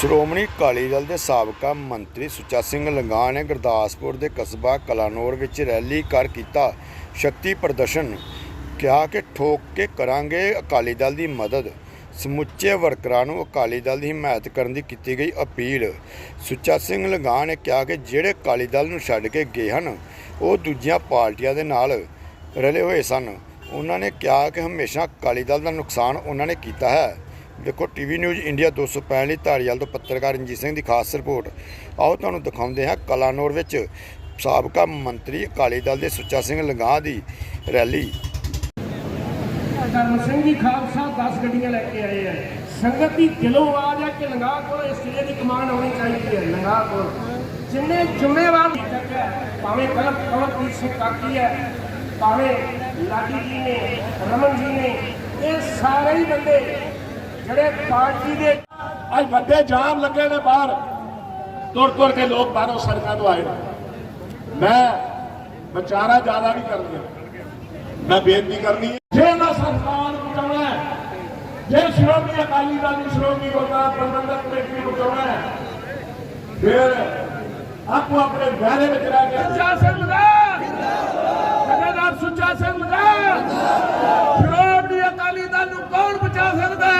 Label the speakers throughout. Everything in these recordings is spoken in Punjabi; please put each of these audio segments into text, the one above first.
Speaker 1: ਸ਼੍ਰੋਮਣੀ ਅਕਾਲੀ ਦਲ ਦੇ ਸਾਬਕਾ ਮੰਤਰੀ ਸੁੱਚਾ ਸਿੰਘ ਲੰਗਾ ਨੇ ਗੁਰਦਾਸਪੁਰ ਦੇ ਕਸਬਾ ਕਲਾਨੌਰ ਵਿੱਚ ਰੈਲੀ ਕਰ ਕੀਤਾ। ਸ਼ਕਤੀ ਪ੍ਰਦਰਸ਼ਨ ਕਿਹਾ ਕਿ ਠੋਕ ਕੇ ਕਰਾਂਗੇ ਅਕਾਲੀ ਦਲ ਦੀ ਮਦਦ। ਸਮੁੱਚੇ ਵਰਕਰਾਂ ਨੂੰ ਅਕਾਲੀ ਦਲ ਦੀ ਹਮਾਇਤ ਕਰਨ ਦੀ ਕੀਤੀ ਗਈ ਅਪੀਲ। ਸੁੱਚਾ ਸਿੰਘ ਲੰਗਾ ਨੇ ਕਿਹਾ ਕਿ ਜਿਹੜੇ ਅਕਾਲੀ ਦਲ ਨੂੰ ਛੱਡ ਕੇ ਗਏ ਹਨ, ਉਹ ਦੂਜੀਆਂ ਪਾਰਟੀਆਂ ਦੇ ਨਾਲ ਰਲੇ ਹੋਏ ਸਨ। ਉਹਨਾਂ ਨੇ ਕਿਹਾ ਕਿ ਹਮੇਸ਼ਾ ਅਕਾਲੀ ਦਲ ਦਾ ਨੁਕਸਾਨ ਉਹਨਾਂ ਨੇ ਕੀਤਾ ਹੈ। ਦੇਖੋ, ਟੀਵੀ ਨਿਊਜ਼ ਇੰਡੀਆ 265 ਲਈ ਧਾਰੀਵਾਲ ਤੋਂ ਪੱਤਰਕਾਰ ਰਣਜੀਤ ਸਿੰਘ ਦੀ ਖਾਸ ਰਿਪੋਰਟ। ਆਓ ਤੁਹਾਨੂੰ ਦਿਖਾਉਂਦੇ ਹਾਂ ਕਲਾਨੌਰ ਵਿੱਚ ਸਾਬਕਾ ਮੰਤਰੀ ਅਕਾਲੀ ਦਲ ਦੇ ਸੁੱਚਾ ਸਿੰਘ ਲੰਗਾ ਦੀ ਰੈਲੀ।
Speaker 2: ਧਰਮ ਸਿੰਘ ਜੀ, ਖਾਲਸਾ 10 ਗੱਡੀਆਂ ਲੈ ਕੇ ਆਏ ਆ। ਸੰਗਤ ਦੀ ਦਿਲੋਂ ਆਵਾਜ਼ ਹੈ ਕਿ ਲੰਗਾ ਕੋਲ ਇਸ ਜ਼ਿਲ੍ਹੇ ਦੀ ਕਮਾਨ ਹੋਣੀ ਚਾਹੀਦੀ ਹੈ ਲੰਗਾ ਕੋਲ। ਜਿੰਨੇ ਜ਼ਿੰਮੇਵਾਰ ਭਾਵੇਂ ਕਲਮ ਕਮਲਪ੍ਰੀਤ ਸਿੰਘ ਕਾਕੀ ਹੈ, ਭਾਵੇਂ ਲਾਡੀ ਜੀ ਨੇ, ਰਮਨ ਜੀ ਨੇ, ਇਹ ਸਾਰੇ ਹੀ ਬੰਦੇ ਜਿਹੜੇ ਪਾਰਟੀ ਦੇ
Speaker 3: ਅੱਜ ਵੱਡੇ ਜਾਮ ਲੱਗੇ ਨੇ ਬਾਹਰ। ਤੁਰ ਤੁਰ ਕੇ ਲੋਕ ਬਾਹਰੋਂ ਸੜਕਾਂ ਤੋਂ ਆਏ ਨੇ। ਮੈਂ ਵਿਚਾਰਾ ਜ਼ਿਆਦਾ ਨਹੀਂ ਕਰਨੀ ਮੈਂ ਬੇਨਤੀ ਕਰਨੀ ਹੈ। ਜੇ ਨਾ ਸੰਸਥਾਨ ਬਚਾਉਣਾ ਹੈ, ਜੇ ਸ਼੍ਰੋਮਣੀ ਅਕਾਲੀ ਦਲ ਦੀ ਸ਼੍ਰੋਮਣੀ ਗੁਰਦਾਸ ਪ੍ਰਬੰਧਕ ਕਮੇਟੀ ਨੂੰ ਬਚਾਉਣਾ ਹੈ, ਫਿਰ ਆਪੋ ਆਪਣੇ ਘਰੇ ਵਿੱਚ ਰਹਿ ਕੇ
Speaker 2: ਸੁੱਚਾ ਸਿੰਘ ਦਾ ਜਥੇਦਾਰ ਸੁੱਚਾ ਸਿੰਘ ਦਾ ਸ਼੍ਰੋਮਣੀ ਅਕਾਲੀ ਦਲ ਨੂੰ ਕੌਣ ਬਚਾ ਸਕਦਾ ਹੈ?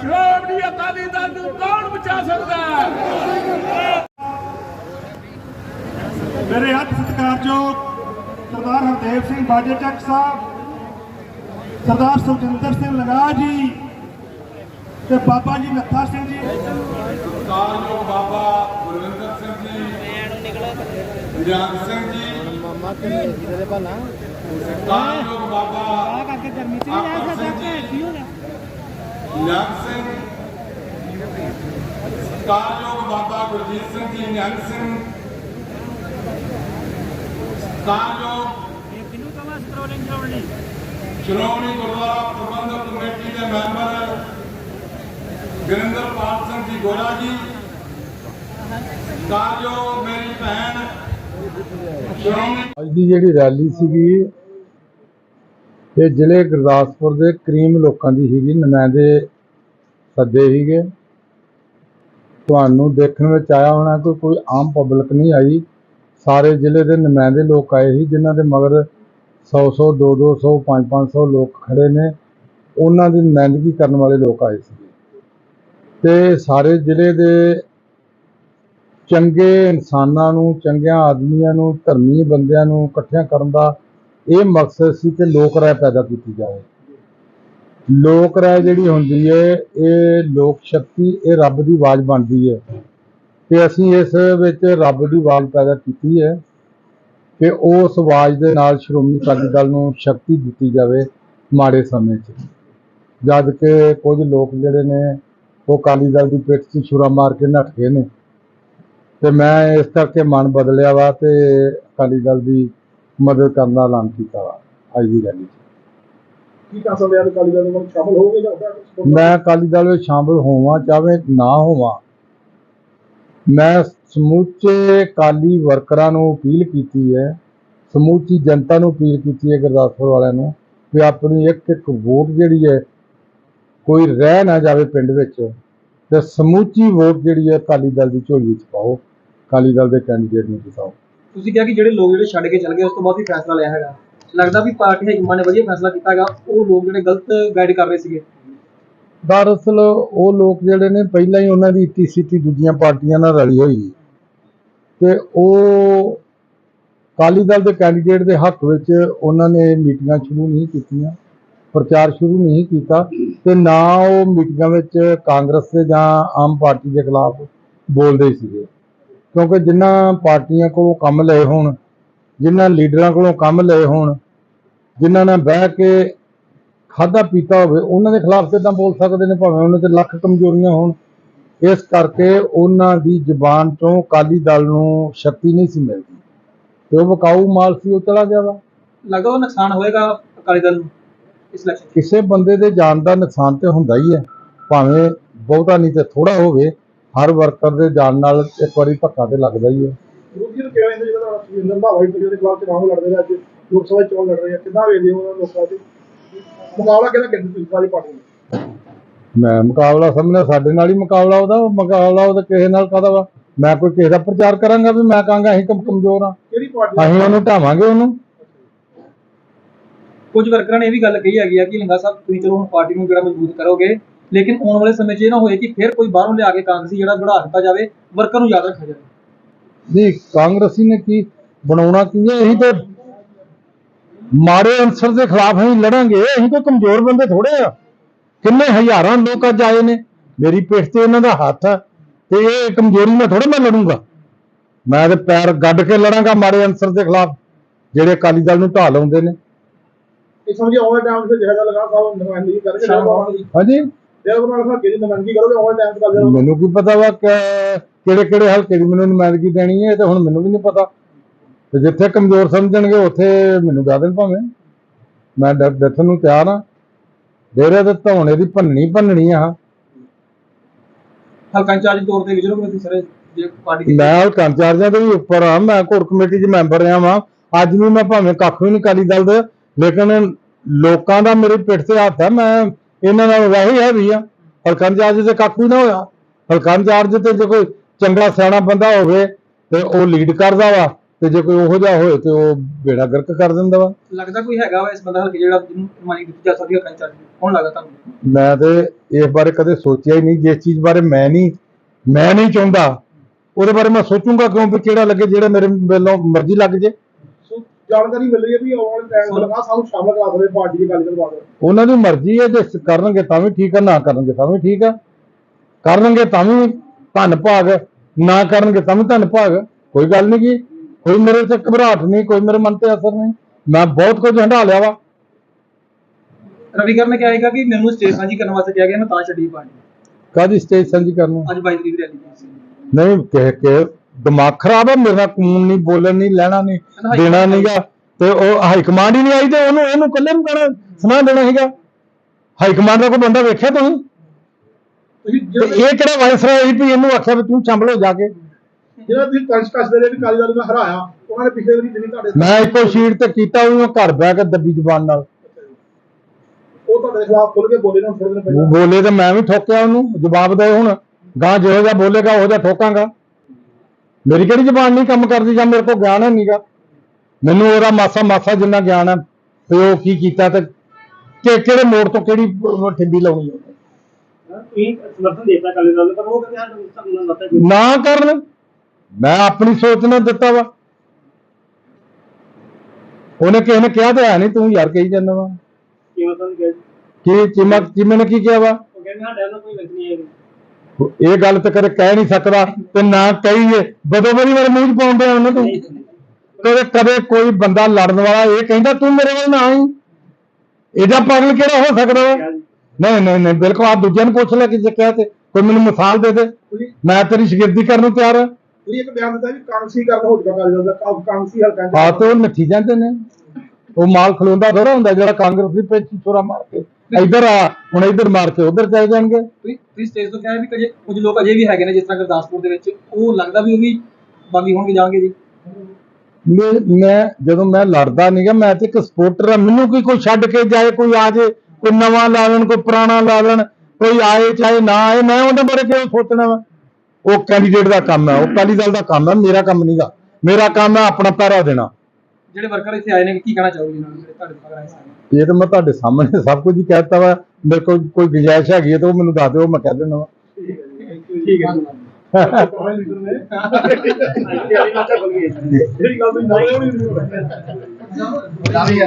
Speaker 2: ਸ਼੍ਰੋਮਣੀ ਅਕਾਲੀ ਦਲ ਨੂੰ ਕੌਣ ਬਚਾ ਸਕਦਾ ਹੈ?
Speaker 3: ਮੇਰੇ ਹੱਥ ਸਤਿਕਾਰਯੋਗ ਸਰਦਾਰ ਹਰਦੇਵ ਸਿੰਘ ਬਾਜੇ ਚੱਕ ਸਾਹਿਬ, ਸਰਦਾਰ ਸੁਖਜਿੰਦਰ ਸਿੰਘ ਲਗਾ ਜੀ ਤੇ ਬਾਬਾ ਜੀ ਨੱਥਾ ਸਿੰਘ ਜੀ।
Speaker 4: ਸਰਦਾਰਯੋਗ ਬਾਬਾ ਗੁਰਵਿੰਦਰ ਸਿੰਘ ਜੀ, ਨਿਰੰਗ ਸਿੰਘ ਜੀ। ਸਰਦਾਰਯੋਗ ਬਾਬਾ ਆ ਕਰਕੇ ਗਰਮੀ ਚ ਨਹੀਂ ਰਹਿ ਸਕਦਾ ਕੀ ਹੋ ਗਿਆ ਨਿਰੰਗ ਸਿੰਘ। ਸਰਦਾਰਯੋਗ ਬਾਬਾ ਗੁਰਜੀਤ ਸਿੰਘ ਜੀ, ਨਿਹੰਗ ਸਿੰਘ। ਸ਼੍ਰੋਮਣੀ ਗੁਰਦੁਆਰਾ ਪ੍ਰਬੰਧਕ ਕਮੇਟੀ ਦੇ ਮੈਂਬਰ ਗੁਰਿੰਦਰਪਾਲ ਸਿੰਘ ਜੀ ਗੋਲਾ ਜੀ। ਤਾਂ ਜੋ ਮੇਰੀ ਭੈਣ।
Speaker 5: ਅੱਜ ਦੀ ਜਿਹੜੀ ਰੈਲੀ ਸੀਗੀ ਇਹ ਜ਼ਿਲ੍ਹੇ ਗੁਰਦਾਸਪੁਰ ਦੇ ਕਰੀਮ ਲੋਕਾਂ ਦੀ ਸੀਗੀ ਨੁਮਾਇੰਦੇ ਸੱਦੇ ਸੀਗੇ। ਤੁਹਾਨੂੰ ਦੇਖਣ ਵਿੱਚ ਆਇਆ ਹੋਣਾ ਕਿ ਕੋਈ ਆਮ ਪਬਲਿਕ ਨਹੀਂ ਆਈ। ਸਾਰੇ ਜ਼ਿਲ੍ਹੇ ਦੇ ਨੁਮਾਇੰਦੇ ਲੋਕ ਆਏ ਸੀ, ਜਿਨ੍ਹਾਂ ਦੇ ਮਗਰ 100 100 200 200 5 500 ਲੋਕ ਖੜੇ ਨੇ। ਉਹਨਾਂ ਦੀ ਨੁਮਾਇੰਦਗੀ ਕਰਨ ਵਾਲੇ ਲੋਕ ਆਏ ਸੀ। ਤੇ ਸਾਰੇ ਜ਼ਿਲ੍ਹੇ ਦੇ ਚੰਗੇ ਇਨਸਾਨਾਂ ਨੂੰ, ਚੰਗਿਆਂ ਆਦਮੀਆਂ ਨੂੰ, ਧਰਮੀ ਬੰਦਿਆਂ ਨੂੰ ਇਕੱਠਿਆਂ ਕਰਨ ਦਾ ਇਹ ਮਕਸਦ ਸੀ ਕਿ ਲੋਕ ਰਾਏ ਪੈਦਾ ਕੀਤੀ ਜਾਵੇ। ਲੋਕ ਰਾਏ ਜਿਹੜੀ ਹੁੰਦੀ ਹੈ ਇਹ ਲੋਕ ਸ਼ਕਤੀ, ਇਹ ਰੱਬ ਦੀ ਆਵਾਜ਼ ਬਣਦੀ ਹੈ ਤੇ ਅਸੀਂ ਇਸ ਵਿੱਚ ਰੱਬ ਦੀ ਆਵਾਜ਼ ਪੈਦਾ ਕੀਤੀ ਹੈ ਕਿ ਉਸ ਆਵਾਜ਼ ਦੇ ਨਾਲ ਸ਼੍ਰੋਮਣੀ ਅਕਾਲੀ ਦਲ ਨੂੰ ਸ਼ਕਤੀ ਦਿੱਤੀ ਜਾਵੇ ਮਾੜੇ ਸਮੇਂ 'ਚ। ਜਦ ਕਿ ਕੁਝ ਲੋਕ ਜਿਹੜੇ ਨੇ ਉਹ ਅਕਾਲੀ ਦਲ ਦੀ ਪਿੱਠ 'ਚ ਛੁਰਾ ਮਾਰ ਕੇ ਨੱਠ ਗਏ ਨੇ। ਤੇ ਮੈਂ ਇਸ ਕਰਕੇ ਮਨ ਬਦਲਿਆ ਵਾ ਤੇ ਅਕਾਲੀ ਦਲ ਦੀ ਮਦਦ ਕਰਨ ਦਾ ਐਲਾਨ ਕੀਤਾ ਵਾ ਅੱਜ ਦੀ ਰੈਲੀ 'ਚ।
Speaker 3: ਕੀ ਸਕਦੇ ਆ ਅਕਾਲੀ ਦਲ ਨੂੰ? ਸ਼ਾਮਲ ਹੋਗੇ ਜਾਂ
Speaker 5: ਮੈਂ ਅਕਾਲੀ ਦਲ ਵਿੱਚ ਸ਼ਾਮਲ ਹੋਵਾਂ ਚਾਹੇ ਨਾ ਹੋਵਾਂ ਮੈਂ ਸਮੁੱਚੇ ਅਕਾਲੀ ਵਰਕਰਾਂ ਨੂੰ ਅਪੀਲ ਕੀਤੀ ਹੈ, ਸਮੁੱਚੀ ਜਨਤਾ ਨੂੰ ਅਪੀਲ ਕੀਤੀ ਹੈ ਗੁਰਦਾਸਪੁਰ ਵਾਲਿਆਂ ਨੂੰ ਵੀ ਆਪਣੀ ਇੱਕ ਇੱਕ ਵੋਟ ਜਿਹੜੀ ਹੈ, ਕੋਈ ਰਹਿ ਨਾ ਜਾਵੇ ਪਿੰਡ ਵਿੱਚ ਤੇ ਸਮੁੱਚੀ ਵੋਟ ਜਿਹੜੀ ਹੈ ਅਕਾਲੀ ਦਲ ਦੀ ਝੋਲੀ ਵਿੱਚ ਪਾਓ, ਅਕਾਲੀ ਦਲ ਦੇ ਕੈਂਡੀਡੇਟ ਨੂੰ ਜਿਤਾਓ।
Speaker 6: ਤੁਸੀਂ ਕਿਹਾ ਕਿ ਜਿਹੜੇ ਲੋਕ ਜਿਹੜੇ ਛੱਡ ਕੇ ਚਲ ਗਏ, ਉਸ ਤੋਂ ਬਾਅਦ ਹੀ ਫੈਸਲਾ ਲਿਆ ਹੈਗਾ। ਲੱਗਦਾ ਵੀ ਪਾਰਟੀ ਹਾਈਕਮਾਨ ਨੇ ਵਧੀਆ ਫੈਸਲਾ ਕੀਤਾ ਹੈਗਾ, ਉਹ ਲੋਕ ਜਿਹੜੇ ਗਲਤ ਗਾਈਡ ਕਰ ਰਹੇ ਸੀਗੇ।
Speaker 5: ਦਰਅਸਲ ਉਹ ਲੋਕ ਜਿਹੜੇ ਨੇ ਪਹਿਲਾਂ ਹੀ ਉਹਨਾਂ ਦੀ ਇੱਟੀ ਸਿੱਟੀ ਦੂਜੀਆਂ ਪਾਰਟੀਆਂ ਨਾਲ ਰਲੀ ਹੋਈ ਤੇ ਉਹ ਅਕਾਲੀ ਦਲ ਦੇ ਕੈਂਡੀਡੇਟ ਦੇ ਹੱਕ ਵਿੱਚ ਉਹਨਾਂ ਨੇ ਮੀਟਿੰਗਾਂ ਸ਼ੁਰੂ ਨਹੀਂ ਕੀਤੀਆਂ, ਪ੍ਰਚਾਰ ਸ਼ੁਰੂ ਨਹੀਂ ਕੀਤਾ ਤੇ ਨਾ ਉਹ ਮੀਟਿੰਗਾਂ ਵਿੱਚ ਕਾਂਗਰਸ ਦੇ ਜਾਂ ਆਮ ਪਾਰਟੀ ਦੇ ਖਿਲਾਫ ਬੋਲਦੇ ਸੀਗੇ। ਕਿਉਂਕਿ ਜਿਨ੍ਹਾਂ ਪਾਰਟੀਆਂ ਕੋਲੋਂ ਕੰਮ ਲਏ ਹੋਣ, ਜਿਨ੍ਹਾਂ ਲੀਡਰਾਂ ਕੋਲੋਂ ਕੰਮ ਲਏ ਹੋਣ, ਜਿਨ੍ਹਾਂ ਨਾਲ ਬਹਿ ਕੇ ਖਾਦਾ ਪੀਤਾ ਹੋਵੇ ਉਹਨਾਂ ਦੇ ਖਿਲਾਫ ਕਿੱਦਾਂ ਬੋਲ ਸਕਦੇ ਨੇ ਭਾਵੇਂ ਉਹਨਾਂ 'ਚ ਲੱਖ ਕਮਜ਼ੋਰੀਆਂ ਹੋਣ। ਇਸ ਕਰਕੇ ਉਹਨਾਂ ਦੀ ਜ਼ੁਬਾਨ ਤੋਂ ਅਕਾਲੀ ਦਲ ਨੂੰ ਸ਼ਕਤੀ ਨਹੀਂ ਸੀ ਮਿਲਦੀ। ਤੇ ਉਹ ਵਿਕਾਊ ਮਾਲ ਸੀ ਉਹ ਚਲਾ ਗਿਆ ਵਾ।
Speaker 6: ਲੱਗਦਾ ਉਹ ਨੁਕਸਾਨ ਹੋਏਗਾ ਅਕਾਲੀ ਦਲ ਨੂੰ ਇਸ ਇਲੈਕਸ਼ਨ
Speaker 5: ਕਿਸੇ ਬੰਦੇ ਦੇ ਜਾਨ ਦਾ ਨੁਕਸਾਨ ਤੇ ਹੁੰਦਾ ਹੀ ਹੈ। ਭਾਵੇਂ ਬਹੁਤਾ ਨਹੀਂ ਤੇ ਥੋੜਾ ਹੋਵੇ ਹਰ ਵਰਕਰ ਦੇ ਜਾਨ ਨਾਲ ਇੱਕ ਵਾਰੀ ਧੱਕਾ ਤੇ ਲੱਗਦਾ ਹੀ ਹੈ।
Speaker 3: ਵਿਰੋਧੀ ਨੂੰ ਕਿਹਾ ਜਾਂਦਾ ਜਿਹੜਾ ਸੁਰਿੰਦਰ ਭਾਵਾ ਜੀ ਦੇ ਖਿਲਾਫ ਚੋਣ ਲੜਦੇ ਨੇ ਅੱਜ ਲੋਕ ਸਭਾ ਚੋਣ ਲੜ ਰਹੇ ਆ। ਕਿੱਦਾਂ ਵੇਖਦੇ ਹੋ ਉਹਨਾਂ ਲੋਕਾਂ ਦੇ ਮੁਕਾਬਲਾ ਕਿਹਦਾ ਕਰਦੇ ਤੁਸੀਂ ਸਾਰੀ ਪਾਰਟੀ ਨੂੰ
Speaker 5: ਮੈਂ ਮੁਕਾਬਲਾ ਸਮਝਣਾ ਸਾਡੇ ਨਾਲ ਹੀ ਮੁਕਾਬਲਾ ਉਹਦਾ ਉਹ ਮੁਕਾਬਲਾ ਉਹਦਾ ਕਿਸੇ ਨਾਲ ਕਾਹਦਾ ਵਾ? ਮੈਂ ਕੋਈ ਕਿਸੇ ਦਾ ਪ੍ਰਚਾਰ ਕਰਾਂਗਾ ਵੀ ਮੈਂ ਕਹਾਂਗਾ ਅਸੀਂ ਕਮ ਕਮਜ਼ੋਰ ਆ।
Speaker 3: ਕਿਹੜੀ ਪਾਰਟੀ
Speaker 5: ਅਸੀਂ ਉਹਨੂੰ ਢਾਵਾਂਗੇ ਉਹਨੂੰ।
Speaker 6: ਕੁਝ ਵਰਕਰਾਂ ਨੇ ਇਹ ਵੀ ਗੱਲ ਕਹੀ ਹੈਗੀ ਆ ਕਿ ਲੰਗਾ ਸਾਹਿਬ ਤੁਸੀਂ ਚਲੋ ਹੁਣ ਪਾਰਟੀ ਨੂੰ ਜਿਹੜਾ ਮਜ਼ਬੂਤ ਕਰੋਗੇ ਲੇਕਿਨ ਆਉਣ ਵਾਲੇ ਸਮੇਂ 'ਚ ਇਹ ਨਾ ਹੋਏ ਕਿ ਫਿਰ ਕੋਈ ਬਾਹਰੋਂ ਲਿਆ ਕੇ ਕਾਂਗਰਸੀ ਜਿਹੜਾ ਬਣਾ ਦਿੱਤਾ ਜਾਵੇ ਵਰਕਰ ਨੂੰ ਯਾਦ ਰੱਖਿਆ ਜਾਵੇ।
Speaker 5: ਨਹੀਂ ਕਾਂਗਰਸੀ ਨੇ ਕੀ ਬਣਾਉਣਾ ਕੀ ਹੈ? ਅਸੀਂ ਤੇ ਮਾੜੇ ਅਨਸਰ ਦੇ ਖਿਲਾਫ ਅਸੀਂ ਲੜਾਂਗੇ ਅਸੀਂ ਕੋਈ ਕਮਜ਼ੋਰ ਬੰਦੇ ਥੋੜੇ ਆ। ਕਿੰਨੇ ਹਜ਼ਾਰਾਂ ਲੋਕ ਅੱਜ ਆਏ ਨੇ। ਮੇਰੀ ਪਿੱਠ ਤੇ ਇਹਨਾਂ ਦਾ ਹੱਥ ਹੈ ਤੇ ਇਹ ਕਮਜ਼ੋਰੀ ਨਾਲ ਥੋੜੇ ਮੈਂ ਲੜੂੰਗਾ। ਮੈਂ ਤੇ ਪੈਰ ਗੱਡ ਕੇ ਲੜਾਂਗਾ ਮਾੜੇ ਅਨਸਰ ਦੇ ਖਿਲਾਫ ਜਿਹੜੇ ਅਕਾਲੀ ਦਲ ਨੂੰ ਢਾਹ ਲਾਉਂਦੇ ਨੇ।
Speaker 3: ਇਹ ਸਮਝੇ ਆਉਣ ਟਾਈਮ ਤੇ ਜਿਹੜਾ ਲਗਾ ਸਾਹਿਬ ਨੁਮਾਇੰਦਗੀ ਕਰਕੇ
Speaker 6: ਸ਼ਾਮ ਨੂੰ
Speaker 5: ਹਾਂਜੀ।
Speaker 3: ਜੇ ਉਹਨਾਂ ਨਾਲ ਸਾਡੀ ਨੁਮਾਇੰਦਗੀ ਕਰੋਗੇ ਆਉਣ ਟਾਈਮ ਤੇ ਕਰਦੇ
Speaker 5: ਮੈਨੂੰ ਕੀ ਪਤਾ ਵਾ ਕਿਹੜੇ ਕਿਹੜੇ ਹਲਕੇ ਦੀ ਮੈਨੂੰ ਨੁਮਾਇੰਦਗੀ ਦੇਣੀ ਹੈ ਇਹ ਤੇ ਹੁਣ ਮੈਨੂੰ ਵੀ ਨਹੀਂ ਪਤਾ। ਤੇ ਜਿੱਥੇ ਕਮਜ਼ੋਰ ਸਮਝਣਗੇ ਉੱਥੇ ਮੈਨੂੰ ਗਾ ਦੇਣ ਭਾਵੇਂ। ਮੈਂ ਦੱਸਣ ਨੂੰ ਤਿਆਰ ਹਾਂ। ਡੇਰੇ ਦੇ ਧੌਣੇ ਦੀ ਭੰਨਣੀ ਭੰਨਣੀ ਆ।
Speaker 6: ਹਲਕਾ ਇੰਚਾਰਜ ਤੌਰ ਤੇ ਵਿਜਰੋਗੇ ਤੁਸੀਂ ਸਾਰੇ ਜੇ ਪਾਰਟੀ
Speaker 5: ਮੈਂ ਹਲਕਾ ਇੰਚਾਰਜਾਂ ਦੇ ਵੀ ਉੱਪਰ ਆ ਮੈਂ ਕੋਰ ਕਮੇਟੀ 'ਚ ਮੈਂਬਰ ਰਿਹਾ ਵਾਂ। ਅੱਜ ਵੀ ਮੈਂ ਭਾਵੇਂ ਕੱਖ ਵੀ ਨਹੀਂ ਅਕਾਲੀ ਦਲ ਦੇ ਲੇਕਿਨ ਲੋਕਾਂ ਦਾ ਮੇਰੇ ਪਿੱਠ ਤੇ ਹੱਥ ਹੈ। ਮੈਂ ਇਹਨਾਂ ਨਾਲ ਵੈਸੇ ਹੈ ਵੀ ਆ। ਹਲਕਾ ਇੰਚਾਰਜ ਤੇ ਕੱਖ ਵੀ ਨਾ ਹੋਇਆ। ਹਲਕਾ ਇੰਚਾਰਜ ਤੇ ਜੇ ਕੋਈ ਚੰਗਾ ਸਿਆਣਾ ਬੰਦਾ ਹੋਵੇ ਤੇ ਉਹ ਲੀਡ ਕਰਦਾ ਵਾ। ਤੇ ਜੇ ਕੋਈ ਉਹੋ ਜਿਹਾ ਹੋਏ ਤੇ ਉਹ ਬੇੜਾ ਗਰਕ ਕਰ ਦਿੰਦਾ ਵਾ।
Speaker 6: ਲੱਗਦਾ ਕੋਈ ਹੈਗਾ ਵਾ ਇਸ ਬੰਦਾ ਹਲਕੇ ਜਿਹੜਾ ਜਿਹਨੂੰ ਦਿੱਤੀ ਜਾ ਸਕਦੀ ਹੈ ਹਲਕਾ ਇੰਚਾਰਜ ਕੌਣ ਲੱਗਦਾ ਤੁਹਾਨੂੰ?
Speaker 5: ਮੈਂ ਤੇ ਇਸ ਬਾਰੇ ਕਦੇ ਸੋਚਿਆ ਹੀ ਨਹੀਂ ਜਿਸ ਚੀਜ਼ ਬਾਰੇ ਮੈਂ ਨਹੀਂ ਮੈਂ ਨਹੀਂ ਚਾਹੁੰਦਾ। ਉਹਦੇ ਬਾਰੇ ਮੈਂ ਸੋਚੂੰਗਾ ਕਿਉਂ ਵੀ ਕਿਹੜਾ ਲੱਗੇ ਜਿਹੜਾ ਮੇਰੇ ਵੱਲੋਂ ਮਰਜ਼ੀ ਲੱਗ ਜੇ।
Speaker 3: ਸੋ ਜਾਣਕਾਰੀ ਮਿਲ ਰਹੀ ਹੈ ਵੀ ਆਉਣ ਵਾਲੇ ਟਾਈਮ ਲਗਾ ਸਾਨੂੰ ਸ਼ਾਮਲ ਕਰਾ ਸਕਦੇ ਪਾਰਟੀ ਦੀ ਗੱਲ ਕਰਵਾ ਦਿਓ।
Speaker 5: ਉਹਨਾਂ ਦੀ ਮਰਜ਼ੀ ਹੈ ਜੇ ਕਰਨਗੇ ਤਾਂ ਵੀ ਠੀਕ ਹੈ ਨਾ ਕਰਨਗੇ ਤਾਂ ਵੀ ਠੀਕ ਹੈ ਕਰਨਗੇ ਤਾਂ ਵੀ ਧੰਨ ਭਾਗ ਨਾ ਕਰਨਗੇ ਤਾਂ ਵੀ ਧੰਨ ਭਾਗ। ਕੋਈ ਗੱਲ ਨਹੀਂ ਕੀ ਕੋਈ ਮੇਰੇ ਤੇ ਘਬਰਾਹਟ ਨਹੀਂ ਕੋਈ ਮੇਰੇ ਮਨ ਤੇ ਅਸਰ ਨਹੀਂ। ਮੈਂ ਬਹੁਤ ਕੁਝ ਹੰਢਾ ਲਿਆ ਵਾ।
Speaker 6: ਰਵੀਕਰ ਨੇ ਕਿਹਾ ਹੈਗਾ ਕਿ ਮੈਨੂੰ ਸਟੇਜ ਸਾਂਝੀ ਕਰਨ ਵਾਸਤੇ ਕਿਹਾ ਗਿਆ ਮੈਂ ਤਾਂ ਛੱਡੀ ਪਾਰਟੀ
Speaker 5: ਕਾਦੀ ਸਟੇਜ ਸਾਂਝੀ ਕਰਨੀ
Speaker 6: ਅੱਜ 22 ਤਰੀਕ ਦੀ ਰੈਲੀ ਸੀ।
Speaker 5: ਨਹੀਂ ਕਹਿ ਕੇ ਦਿਮਾਗ ਖਰਾਬ ਹੈ ਮੇਰਾ ਕਾਨੂੰਨ ਨਹੀਂ ਬੋਲਣ ਨਹੀਂ ਲੈਣਾ ਨਹੀਂ ਦੇਣਾ ਨਹੀਂਗਾ। ਤੇ ਉਹ ਹਾਈ ਕਮਾਂਡ ਹੀ ਨਹੀਂ ਆਈ ਤੇ ਉਹਨੂੰ ਇਹਨੂੰ ਇਕੱਲੇ ਨੂੰ ਕਹਿਣਾ ਸੁਣਾ ਦੇਣਾ ਹੈਗਾ ਹਾਈ ਕਮਾਂਡ ਦਾ ਕੋਈ ਬੰਦਾ ਵੇਖਿਆ ਤੁਸੀਂ? ਇਹ ਕਿਹੜਾ ਵਾਇਸਰਾਏ ਵੀ ਇਹਨੂੰ ਆਖਿਆ ਵੀ ਤੂੰ ਸੰਭਲੋ ਜਾ ਕੇ।
Speaker 3: ਜਿਹੜਾ ਤੁਸੀਂ ਕੰਸ਼ ਕੱਸਦੇ ਰਹੇ ਵੀ ਕਾਲੀ ਦਲ ਨੂੰ ਹਰਾਇਆ ਉਹਨਾਂ ਨੇ ਪਿਛਲੇ ਵਾਰੀ ਜਿੰਨੀ ਤੁਹਾਡੇ
Speaker 5: ਮੈਂ ਇੱਕੋ ਸ਼ੀਟ ਤੇ ਕੀਤਾ ਉਹਨੂੰ ਘਰ ਬਹਿ ਕੇ ਦੱਬੀ ਜ਼ਬਾਨ ਨਾਲ।
Speaker 3: ਉਹ ਤੁਹਾਡੇ ਖਿਲਾਫ ਖੁੱਲ ਕੇ ਬੋਲੇ ਨਾ ਥੋੜੇ ਦਿਨ ਪਹਿਲਾਂ
Speaker 5: ਉਹ ਬੋਲੇ ਤੇ ਮੈਂ ਵੀ ਠੋਕਿਆ ਉਹਨੂੰ ਜਵਾਬ ਦੇ ਹੁਣ। ਗਾਂ ਜਿਹੋ ਜਿਹਾ ਬੋਲੇਗਾ ਉਹ ਜਿਹਾ ਠੋਕਾਂਗਾ। ਮੇਰੀ ਕਿਹੜੀ ਜ਼ਬਾਨ ਨਹੀਂ ਕੰਮ ਕਰਦੀ ਜਾਂ ਮੇਰੇ ਕੋਲ ਗਿਆਨ ਹੈ ਨਹੀਂਗਾ ਮੈਨੂੰ ਉਹਦਾ ਮਾਸਾ ਮਾਸਾ ਜਿੰਨਾ ਗਿਆਨ ਹੈ ਤੇ ਉਹ ਕੀ ਕੀਤਾ ਤੇ ਕਿ ਕਿਹੜੇ ਮੋੜ ਤੋਂ ਕਿਹੜੀ ਠਿੱਬੀ ਲਾਉਣੀ ਹੈ।
Speaker 2: ਤੁਸੀਂ ਸਮਰਥਨ ਦੇਤਾ ਕਾਲੇ ਦਲ ਪਰ ਉਹ ਕਹਿੰਦੇ ਹਾਂ ਸਾਨੂੰ ਲੱਤਾ
Speaker 5: ਨਾ ਕਰਨ। ਮੈਂ ਆਪਣੀ ਸੋਚ ਨਾਲ ਦਿੱਤਾ ਵਾ। ਉਹਨੇ ਕਿਸੇ ਨੇ ਕਿਹਾ ਤੇ ਹੈ ਨਹੀਂ ਤੂੰ ਯਾਰ ਕਹੀ ਜਾਂਦਾ ਵਾ।
Speaker 2: ਕਿਵੇਂ ਤੁਹਾਨੂੰ ਕਿਹਾ
Speaker 5: ਕੀ ਚੀਮਾ ਚੀਮੇ ਨੇ ਕੀ ਕਿਹਾ ਵਾ?
Speaker 2: ਉਹ ਕਹਿੰਦੇ ਸਾਡਾ ਨਾਲ ਕੋਈ ਲਿੰਕ ਨਹੀਂ ਹੈ
Speaker 5: ਇਹ ਗੱਲ ਤੇ ਕਦੇ ਕਹਿ ਨਹੀਂ ਸਕਦਾ ਤੇ ਨਾ ਕਹੀਏ। ਬਦੋ ਬਦੀ ਮੇਰੇ ਮੂੰਹ 'ਚ ਪਾਉਂਦੇ ਆ ਤੂੰ ਕਦੇ ਕਦੇ ਕੋਈ ਬੰਦਾ ਲੜਨ ਵਾਲਾ ਇਹ ਕਹਿੰਦਾ ਤੂੰ ਮੇਰੇ ਵੱਲ ਨਾ ਆਈ। ਇਹਦਾ ਪਾਗਲ ਕਿਹੜਾ ਹੋ ਸਕਦਾ ਵਾ? ਨਹੀਂ ਨਹੀਂ ਨਹੀਂ ਬਿਲਕੁਲ। ਆ ਦੂਜਿਆਂ ਨੂੰ ਪੁੱਛ ਲੈ ਕਿ ਜੇ ਕਿਹਾ ਤੇ। ਕੋਈ ਮੈਨੂੰ ਮਿਸਾਲ ਦੇ ਦੇ। ਮੈਂ ਤੇਰੀ ਸ਼ਾਗਿਰਦੀ ਕਰਨ ਨੂੰ ਤਿਆਰ ਹਾਂ
Speaker 3: ਤੁਸੀਂ ਇੱਕ ਬਿਆਨ ਦਿੱਤਾ ਵੀ ਕਾਂਗਰਸੀ ਕਰਨ ਹੋ ਚੁੱਕਾ ਕਾਲੀ ਦਲ ਦਾ ਕਾ- ਕਾਂਗਰਸੀ ਹਲਕਾ ਇੰਚਾਰਜ।
Speaker 5: ਆ ਤੇ ਉਹ ਨੱਠੀ ਜਾਂਦੇ ਨੇ। ਉਹ ਮਾਲ ਖਲੋਂਦਾ ਥੋੜਾ ਹੁੰਦਾ ਜਿਹੜਾ ਕਾਂਗਰਸ ਦੀ ਪੇਚੀ ਛੁਰਾ ਮਾਰ ਕੇ। ਇੱਧਰ ਆ ਹੁਣ ਇੱਧਰ ਮਾਰ ਕੇ ਉੱਧਰ ਚਲੇ ਜਾਣਗੇ।
Speaker 6: ਤੁਸੀਂ ਤੁਸੀਂ ਸਟੇਜ ਤੋਂ ਕਿਹਾ ਵੀ ਕੁਝ ਕੁਝ ਲੋਕ ਅਜੇ ਵੀ ਹੈਗੇ ਨੇ ਜਿਸ ਤਰ੍ਹਾਂ ਗੁਰਦਾਸਪੁਰ ਦੇ ਵਿੱਚ। ਉਹ ਲੱਗਦਾ ਵੀ ਉਹ ਵੀ ਬਾਗੀ ਹੋਣਗੇ ਜਾਣਗੇ ਜੀ।
Speaker 5: ਮੈਂ ਮੈਂ ਜਦੋਂ ਮੈਂ ਲੜਦਾ ਨਹੀਂਗਾ ਮੈਂ ਤੇ ਇੱਕ ਸਪੋਰਟਰ ਆ ਮੈਨੂੰ ਕੀ ਕੋਈ ਛੱਡ ਕੇ ਜਾਏ ਕੋਈ ਆ ਜੇ ਕੋਈ ਨਵਾਂ ਲਾ ਲੈਣ ਕੋਈ ਪੁਰਾਣਾ ਲਾ ਲੈਣ ਕੋਈ ਆਏ ਚਾਹੇ ਨਾ ਆਏ ਮੈਂ ਉਹਦੇ ਬਾਰੇ ਕਿਉਂ ਸੋਚਣਾ ਵਾ? ਉਹ ਕੈਂਡੀਡੇਟ ਦਾ ਕੰਮ ਹੈ ਉਹ ਅਕਾਲੀ ਦਲ ਦਾ ਕੰਮ ਹੈ ਮੇਰਾ ਕੰਮ ਨਹੀਂਗਾ ਮੇਰਾ ਕੰਮ ਹੈ ਆਪਣਾ ਪਹਿਰਾ ਦੇਣਾ।
Speaker 6: ਜਿਹੜੇ ਵਰਕਰ ਇੱਥੇ ਆਏ ਨੇ ਕੀ ਕਹਿਣਾ ਚਾਹੋਗੇ ਇਹਨਾਂ ਨੂੰ ਜਿਹੜੇ ਤੁਹਾਡੇ ਮਗਰ ਆਏ ਸਨ
Speaker 5: ਇਹ ਤਾਂ ਮੈਂ ਤੁਹਾਡੇ ਸਾਹਮਣੇ ਸਭ ਕੁਝ ਹੀ ਕਹਿ ਦਿੱਤਾ ਵਾ। ਮੇਰੇ ਕੋਲ ਕੋਈ ਗੁੰਜਾਇਸ਼ ਹੈਗੀ ਹੈ ਤਾਂ ਉਹ ਮੈਨੂੰ ਦੱਸ ਦਿਓ ਮੈਂ ਕਹਿ ਦਿੰਦਾ ਵਾ।
Speaker 6: ਠੀਕ ਹੈ।
Speaker 3: ਜਿਹੜੀ ਗੱਲ ਤੁਸੀਂ ਹੋਣੀ ਨਹੀਂ